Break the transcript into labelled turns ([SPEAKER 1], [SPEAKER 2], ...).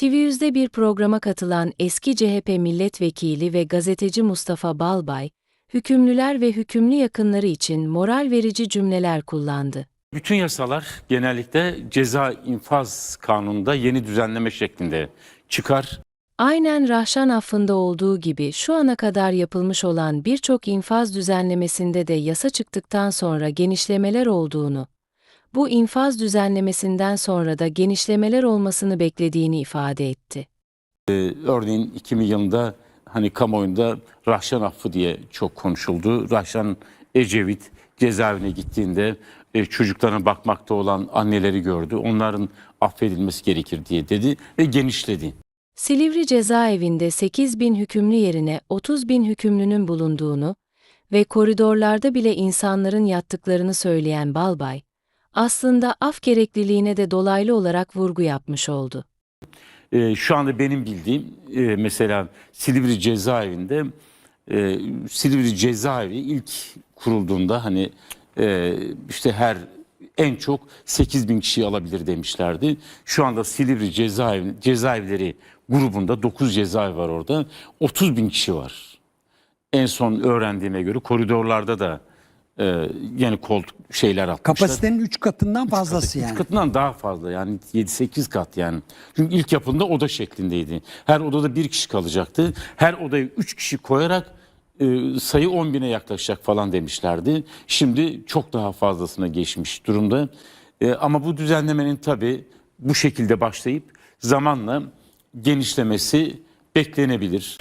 [SPEAKER 1] TV100'de bir programa katılan eski CHP milletvekili ve gazeteci Mustafa Balbay, hükümlüler ve hükümlü yakınları için moral verici cümleler kullandı.
[SPEAKER 2] Bütün yasalar genellikle ceza infaz kanununda yeni düzenleme şeklinde çıkar.
[SPEAKER 1] Aynen Rahşan affında olduğu gibi şu ana kadar yapılmış olan birçok infaz düzenlemesinde de yasa çıktıktan sonra genişlemeler olduğunu, bu infaz düzenlemesinden sonra da genişlemeler olmasını beklediğini ifade etti.
[SPEAKER 2] Örneğin 2000 yılında hani kamuoyunda Rahşan affı diye çok konuşuldu. Rahşan Ecevit cezaevine gittiğinde e, çocuklarına bakmakta olan anneleri gördü. Onların affedilmesi gerekir diye dedi ve genişledi.
[SPEAKER 1] Silivri cezaevinde 8 bin hükümlü yerine 30 bin hükümlünün bulunduğunu ve koridorlarda bile insanların yattıklarını söyleyen Balbay, aslında af gerekliliğine de dolaylı olarak vurgu yapmış oldu.
[SPEAKER 2] E, şu anda benim bildiğim e, mesela Silivri cezaevinde e, Silivri cezaevi ilk kurulduğunda hani e, işte her en çok 8 bin kişi alabilir demişlerdi. Şu anda Silivri cezaevi, cezaevleri grubunda 9 cezaevi var orada 30 bin kişi var. En son öğrendiğime göre koridorlarda da e, yeni koltuk şeyler atmışlar.
[SPEAKER 3] Kapasitenin 3 katından fazlası
[SPEAKER 2] katı, üç
[SPEAKER 3] yani.
[SPEAKER 2] katından daha fazla yani 7-8 kat yani. Çünkü ilk yapımda oda şeklindeydi. Her odada bir kişi kalacaktı. Her odaya 3 kişi koyarak e, sayı 10 bine yaklaşacak falan demişlerdi. Şimdi çok daha fazlasına geçmiş durumda. E, ama bu düzenlemenin tabii bu şekilde başlayıp zamanla genişlemesi beklenebilir.